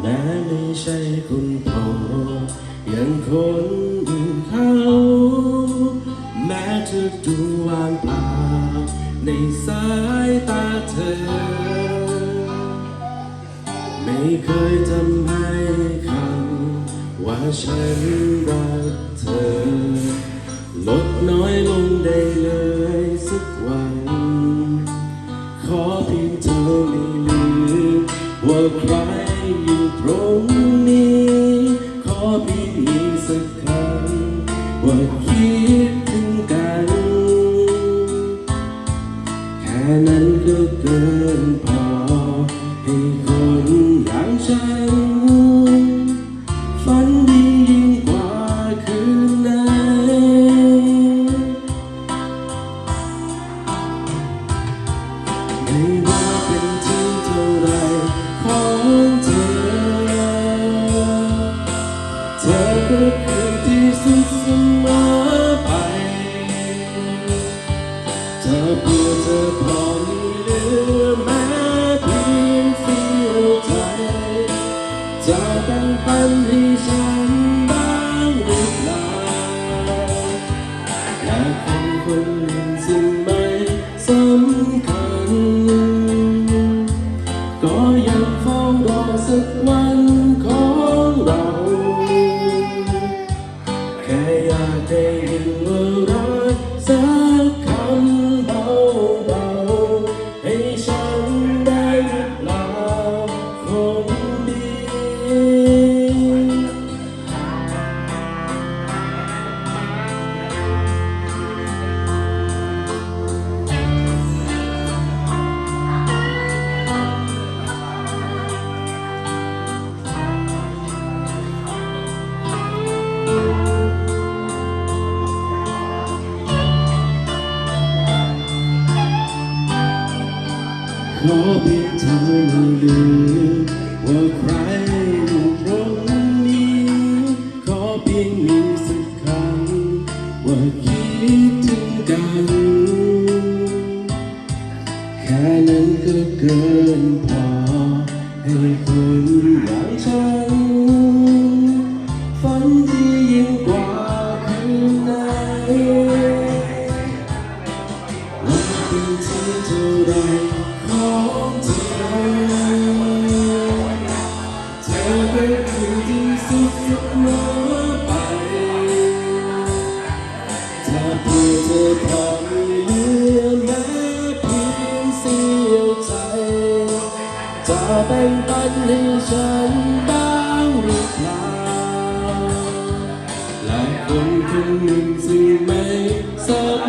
แม้ไม่ใช่คุณพ่อยังคนอื่นเขา แม้จะดูว่างเปล่าในสายตาเธอ ไม่เคยทำให้คำว่าฉันรักเธอ ลดน้อยลงได้เลยสักวัน ขอเพียงเธอไม่ลืมว่าใคร ค่นั้นก็เกินพอให้คนอย่างฉัน จะแบ่งปันให้ฉันบ้างหรือเปล่าแค่คนคนหนึ่งซึ่งไม่สำคัญ ก็ยังเฝ้ารอสักวันของเรา แค่อยากได้ยินว่าเรัก ขอเพียงเธอม่ลืมว่าใครอยู่ตรงนี้ ขอเพียงมีสักคำว่าคิดถึงกัน แค่นั้นก็เกินพอให้คนอย่างฉัน ฝันที่ยิ่งกว่าคืนไหนว่าเป็นที่เท่าไร แม้เพียงเสียวใจจะแบ่งปันให้ฉันบ้างหรือเปล่าและคนคนหนึ่งซึ่งไม่สำ